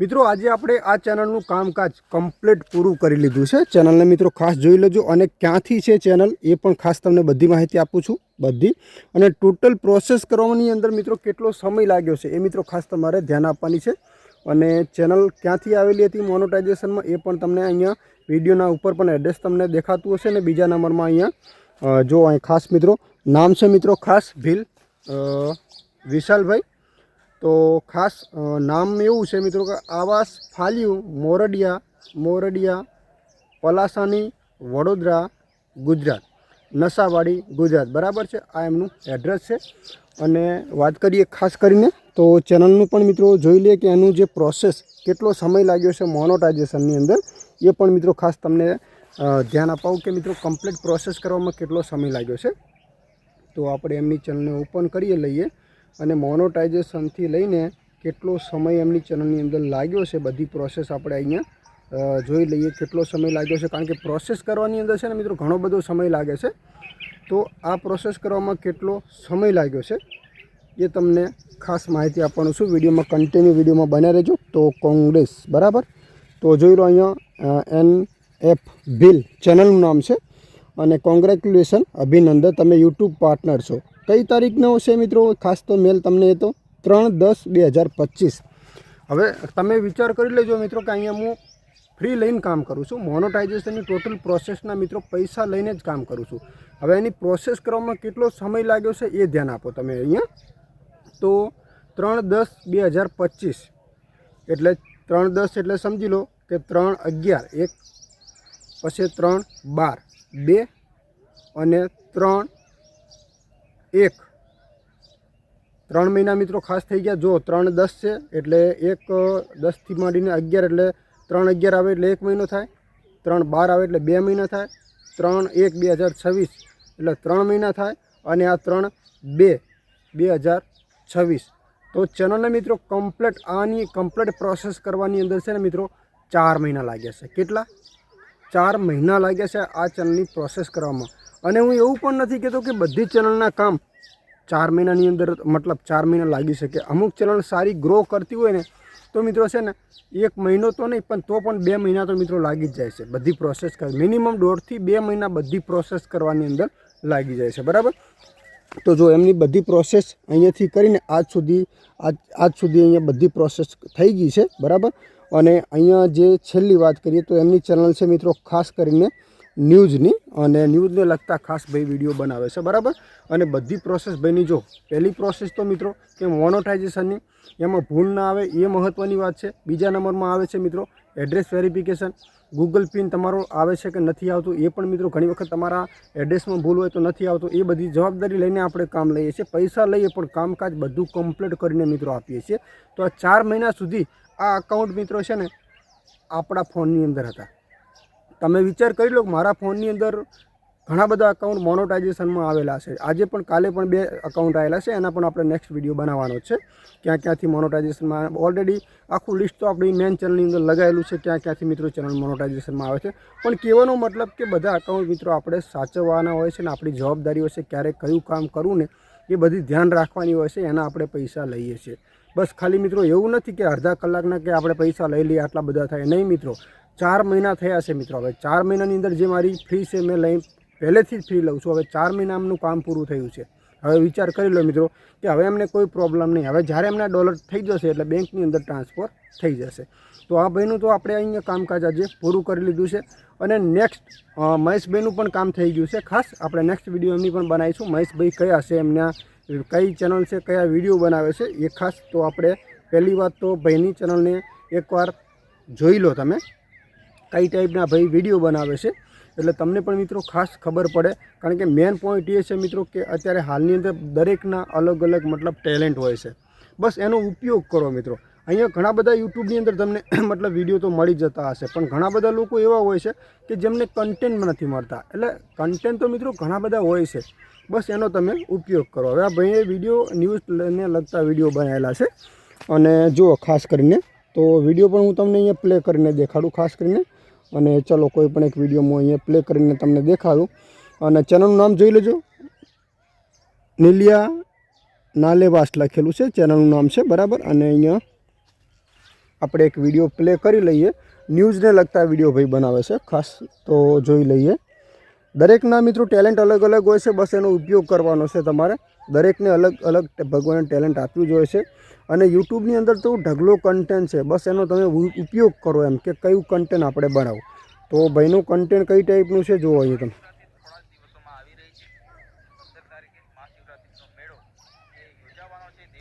મિત્રો, આજે આપણે આ ચેનલનું કામકાજ કમ્પ્લીટ પૂરું કરી લીધું છે. ચેનલને મિત્રો ખાસ જોઈ લેજો અને ક્યાંથી છે ચેનલ એ પણ ખાસ તમને બધી માહિતી આપું છું, બધી. અને ટોટલ પ્રોસેસ કરવાની અંદર મિત્રો કેટલો સમય લાગ્યો છે એ મિત્રો ખાસ તમારે ધ્યાન આપવાની છે. અને ચેનલ ક્યાંથી આવેલી હતી મોનોટાઇઝેશનમાં એ પણ તમને અહીંયા વિડીયોના ઉપર પણ એડ્રેસ તમને દેખાતું હશે અને બીજા નંબરમાં અહીંયા. જો અહીં ખાસ મિત્રો, નામ છે મિત્રો ખાસ ભીલ વિશાલભાઈ. તો ખાસ નામ એવું છે મિત્રો કે આવાસ ફાલ્યું. મોરડિયા મોરડિયા, પલાસાની, વડોદરા, ગુજરાત. નસાવાડી ગુજરાત. બરાબર છે? આ એમનું એડ્રેસ છે. અને વાત કરીએ ખાસ કરીને, તો ચેનલનું પણ મિત્રો જોઈ લે કે એનું જે પ્રોસેસ કેટલો સમય લાગ્યો છે મોનોટાઇઝેશનની અંદર, એ પણ મિત્રો ખાસ તમને ધ્યાન અપાવું કે મિત્રો કમ્પ્લીટ પ્રોસેસ કરવામાં કેટલો સમય લાગ્યો છે. તો આપણે એમની ચેનલને ઓપન કરીએ, લઈએ. અને મોનોટાઇઝેશનથી લઈને કેટલો સમય એમની ચેનલની અંદર લાગ્યો છે બધી પ્રોસેસ આપણે અહીંયા જોઈ લઈએ કેટલો સમય લાગ્યો છે. કારણ કે પ્રોસેસ કરવાની અંદર છે ને મિત્રો ઘણો બધો સમય લાગે છે. તો આ પ્રોસેસ કરવામાં કેટલો સમય લાગ્યો છે એ તમને ખાસ માહિતી આપવાનું છું. વિડીયોમાં કન્ટિન્યુ વિડીયોમાં બન્યા રહેજો. તો કોંગ્રેસ, બરાબર? તો જોઈ લો અહીંયા એન એફ બિલ ચેનલનું નામ છે. અને કોંગ્રેચ્યુલેશન અભિનંદન. તમે યુટ્યુબ પાર્ટનર છો. કઈ તારીખનો છે મિત્રો? ખાસ તો મેલ તમને એ તો ત્રણ દસ બે હજાર પચીસ. હવે તમે વિચાર કરી લેજો મિત્રો કે અહીંયા હું ફ્રી લઈને કામ કરું છું. મોનોટાઇઝેશનની ટોટલ પ્રોસેસના મિત્રો પૈસા લઈને જ કામ કરું છું. હવે એની પ્રોસેસ કરવામાં કેટલો સમય લાગ્યો છે એ ધ્યાન આપો તમે અહીંયા. તો ત્રણ દસ બે હજાર પચીસ. એટલે ત્રણ દસ એટલે સમજી લો કે ત્રણ અગિયાર. એક, પછી ત્રણ બાર. બે અને ત્રણ. એક. ત્રણ મહિના મિત્રો ખાસ થઈ ગયા. જો ત્રણ દસ છે, એટલે એક દસથી માંડીને અગિયાર, એટલે ત્રણ અગિયાર આવે એટલે એક મહિનો થાય. ત્રણ બાર આવે એટલે બે મહિના થાય. ત્રણ એક બે હજાર છવ્વીસ, એટલે ત્રણ મહિના થાય અને આ ત્રણ બે બે હજાર છવ્વીસ. તો ચેનલને મિત્રો કમ્પ્લેટ આની કમ્પ્લેટ પ્રોસેસ કરવાની અંદર છે ને મિત્રો, ચાર મહિના લાગ્યા છે. કેટલા? ચાર મહિના લાગ્યા છે આ ચેનલની પ્રોસેસ કરવામાં. અને હું એવું પણ નથી કહેતો કે બધી ચેનલના કામ ચાર મહિનાની અંદર, મતલબ ચાર મહિના લાગી શકે. અમુક ચેનલ સારી ગ્રો કરતી હોય ને, તો મિત્રો છે ને, એક મહિનો તો નહીં, પણ તો પણ બે મહિના તો મિત્રો લાગી જ જાય છે. બધી પ્રોસેસ કર મિનિમમ દોઢથી બે મહિના બધી પ્રોસેસ કરવાની અંદર લાગી જાય છે. બરાબર? તો જો એમની બધી પ્રોસેસ અહીંયાથી કરીને આજ સુધી, આજ આજ સુધી અહીંયા બધી પ્રોસેસ થઈ ગઈ છે. બરાબર? અને અહીંયા જે છેલ્લી વાત કરીએ તો એમની ચેનલ છે મિત્રો ખાસ કરીને ન્યૂઝની. અને ન્યૂઝને લગતા ખાસ ભાઈ વીડિયો બનાવે છે, બરાબર? અને બધી પ્રોસેસ ભાઈની જો પહેલી પ્રોસેસ તો મિત્રો કે મોનોટાઇઝેશનની એમાં ભૂલ ના આવે, એ મહત્ત્વની વાત છે. બીજા નંબરમાં આવે છે મિત્રો એડ્રેસ વેરિફિકેશન ગૂગલ પિન તમારો આવે છે કે નથી આવતું, એ પણ મિત્રો ઘણી વખત તમારા એડ્રેસમાં ભૂલ હોય તો નથી આવતું. એ બધી જવાબદારી લઈને આપણે કામ લઈએ છીએ. પૈસા લઈએ પણ કામકાજ બધું કમ્પ્લીટ કરીને મિત્રો આપીએ છીએ. તો આ ચાર મહિના સુધી આ અકાઉન્ટ મિત્રો છે ને, આપણા ફોનની અંદર હતા. તમે વિચાર કરી લો મારા ફોનની અંદર ઘણા બધા અકાઉન્ટ મોનોટાઇઝેશનમાં આવેલા છે. આજે પણ કાલે પણ બે અકાઉન્ટ આવેલા છે, એના પણ આપણે નેક્સ્ટ વીડિયો બનાવવાનો છે. ક્યાં ક્યાંથી મોનોટાઇઝેશનમાં ઓલરેડી આખું લિસ્ટ તો આપણી મેન ચેનલની અંદર લગાવેલું છે, ક્યાં ક્યાંથી મિત્રો ચેનલ મોનોટાઇઝેશનમાં આવે છે. પણ કહેવાનો મતલબ કે બધા અકાઉન્ટ મિત્રો આપણે સાચવવાના હોય છે ને, આપણી જવાબદારી હોય છે, ક્યારે કયું કામ કરવું ને, એ બધી ધ્યાન રાખવાની હોય છે, એના આપણે પૈસા લઈએ છીએ. બસ ખાલી મિત્રો એવું નથી કે અડધા કલાકના કે આપણે પૈસા લઈ લઈએ, આટલા બધા થાય. નહીં મિત્રો, ચાર મહિના થયા છે મિત્રો. હવે ચાર મહિનાની અંદર જે મારી ફી છે મેં લઈ, પહેલેથી જ ફ્રી લઉં છું. હવે ચાર મહિનાનું કામ પૂરું થયું છે. હવે વિચાર કરી લો મિત્રો કે હવે એમને કોઈ પ્રોબ્લેમ નહીં. હવે જ્યારે એમના ડોલર થઈ જશે એટલે બેંકની અંદર ટ્રાન્સફર થઈ જશે. તો આ ભાઈનું તો આપણે અહીંયા કામકાજ આજે પૂરું કરી લીધું છે. અને નેક્સ્ટ મહેશભાઈનું પણ કામ થઈ ગયું છે ખાસ. આપણે નેક્સ્ટ વીડિયો એમની પણ બનાવીશું. મહેશભાઈ કયા છે એમના કઈ ચેનલ છે, કયા વીડિયો બનાવે છે, એ ખાસ તો આપણે પહેલી વાત તો ભાઈની ચેનલને એકવાર જોઈ લો તમે, કઈ ટાઈપના ભાઈ વીડિયો બનાવે છે. એટલે તમને પણ મિત્રો ખાસ ખબર પડે, કારણ કે મેન પોઈન્ટ એ છે મિત્રો કે અત્યારે હાલની અંદર દરેકના અલગ અલગ મતલબ ટેલેન્ટ હોય છે. બસ એનો ઉપયોગ કરો મિત્રો. અહીંયા ઘણા બધા યુટ્યુબની અંદર તમને મતલબ વીડિયો તો મળી જતા હશે. પણ ઘણા બધા લોકો એવા હોય છે કે જેમને કન્ટેન્ટ નથી મળતા. એટલે કન્ટેન્ટ તો મિત્રો ઘણા બધા હોય છે. બસ એનો તમે ઉપયોગ કરો. હવે આ ભાઈએ વીડિયો ન્યૂઝને લગતા વીડિયો બનાવેલા છે. અને જુઓ ખાસ કરીને તો વીડિયો પણ હું તમને અહીંયા પ્લે કરીને દેખાડું ખાસ કરીને. અને ચલો કોઈ પણ એક વીડિયો હું અહીંયા પ્લે કરીને તમને દેખાડું. અને ચેનલનું નામ જોઈ લેજો. નીલિયા નાલેવાસ લખેલું છે. ચેનલનું નામ છે બરાબર. અને અહીંયા આપણે એક વીડિયો પ્લે કરી લઈએ. ન્યૂઝને લગતા વીડિયો ભાઈ બનાવે છે. ખાસ તો જોઈ લઈએ. દરેકના મિત્રો ટેલેન્ટ અલગ અલગ હોય છે. બસ એનો ઉપયોગ કરવાનો છે તમારે. દરેકને અલગ અલગ ભગવાને ટેલેન્ટ આપ્યું જ હોય છે. અને યુટ્યુબની અંદર તો ઢગલો કન્ટેન્ટ છે. બસ એનો તમે ઉપયોગ કરો એમ કે કયું કન્ટેન્ટ આપણે બનાવો. તો ભાઈનું કન્ટેન્ટ કઈ ટાઈપનું છે? જોવો અહીંયા તમે.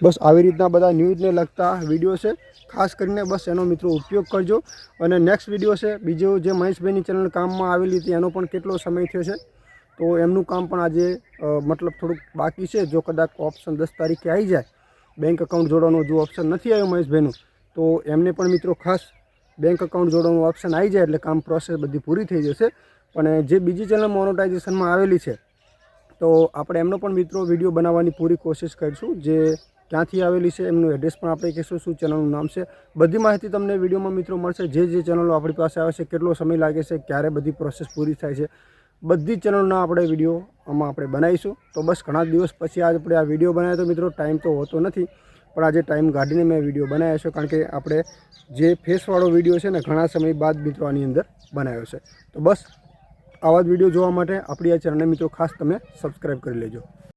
બસ આવી રીતના બધા ન્યૂઝને લગતા વીડિયો છે. ખાસ કરીને બસ એનો મિત્રો ઉપયોગ કરજો. અને નેક્સ્ટ વીડિયો છે. બીજો જે મહેશભાઈની ચેનલ કામમાં આવેલી હતી, એનો પણ કેટલો સમય થયો છે. તો એમનું કામ પણ આજે મતલબ થોડુંક બાકી છે. જો કદાચ ઓપ્શન દસ તારીખે આવી જાય બેંક એકાઉન્ટ જોડવાનો જો ઓપ્શન નથી આવ્યો મહેશભાઈનું, તો એમને પણ મિત્રો ખાસ બેંક એકાઉન્ટ જોડવાનું ઓપ્શન આવી જાય એટલે કામ પ્રોસેસ બધી પૂરી થઈ જશે. પણ જે બીજી ચેનલ મોનોટાઇઝેશનમાં આવેલી છે તો આપણે એમનો પણ મિત્રો વીડિયો બનાવવાની પૂરી કોશિશ કરીશું. જે ક્યાંથી આવેલી છે, એમનું એડ્રેસ પણ આપણે કહીશું, શું ચેનલનું નામ છે. બધી માહિતી તમને વિડીયોમાં મિત્રો મળશે. જે જે ચેનલો આપણી પાસે આવે છે, કેટલો સમય લાગે છે, ક્યારે બધી પ્રોસેસ પૂરી થાય છે, બધી જ ચેનલના આપણે વીડિયો આમાં આપણે બનાવીશું. તો બસ ઘણા દિવસ પછી આજ આપણે આ વીડિયો બનાવ્યો તો મિત્રો ટાઈમ તો હોતો નથી, પણ આજે ટાઈમ કાઢીને મેં વીડિયો બનાવ્યો છે, કારણ કે આપણે જે ફેસવાળો વીડિયો છે ને, ઘણા સમય બાદ મિત્રો આની અંદર બનાવ્યો છે. તો બસ આવા જ વીડિયો જોવા માટે આપણી આ ચેનલને મિત્રો ખાસ તમે સબસ્ક્રાઈબ કરી લેજો.